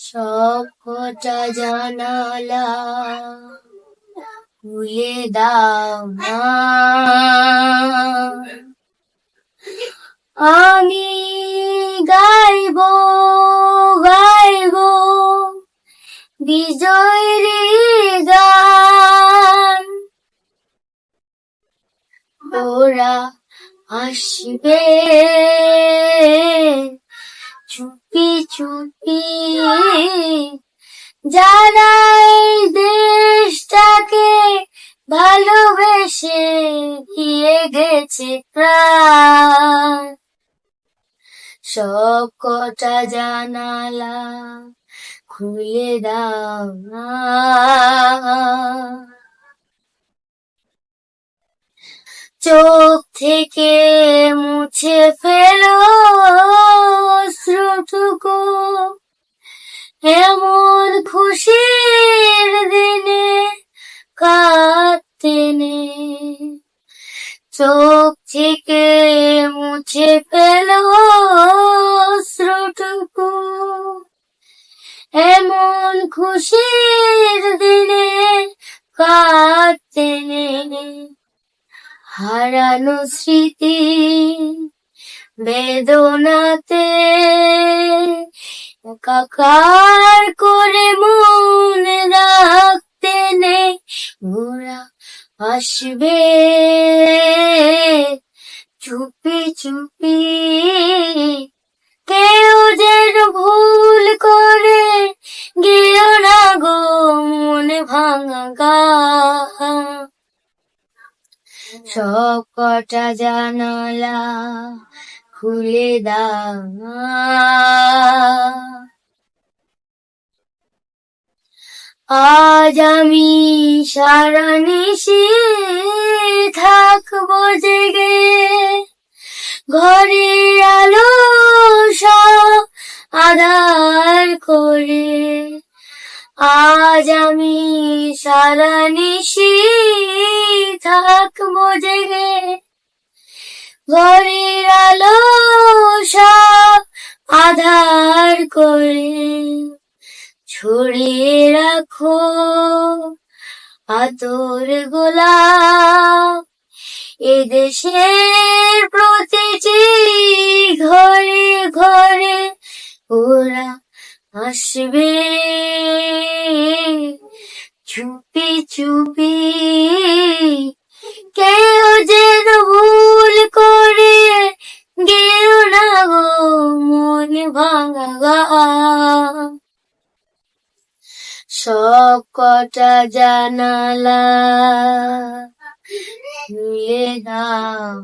সব কটা জানালা খুলে দাও না আমি গাইব গাইব বিজয়ের গান। ওরা আসবে চুপি চুপি যারা এই দেশটাকে ভালোবেসে দিয়ে গেছে প্রাণ। সব কটা জানালা খুলে দাও চোখ থেকে মুছে ফেলো এমন খুশির দিনে কাঁদতে নেই চোখ থেকে মুছে ফেলো অশ্রুটুকু। এমন খুশির দিনে কাঁদতে নেই হারানো স্মৃতি বেদনাতে একাকার করে মনে রাখতে নেই ওরা আসবে। চুপি চুপি কেউ যেন ভুল করে গিয়েও না গো মনে ভাঙা সব কটা জানালা খুলে না। আজ আমি সারা নিশি থাকব জেগে। ঘরের আলো সব আধার করে। আজ আমি সারা নিশি থাকব জেগে। ঘরের আলো সব আধার করে। ছড়িয়ে রাখো আতর গোলাপ। এদেশের প্রতিটি ঘরে ঘরে ওরা আসবে। চুপি চুপি কটা জানালা খুলে দাও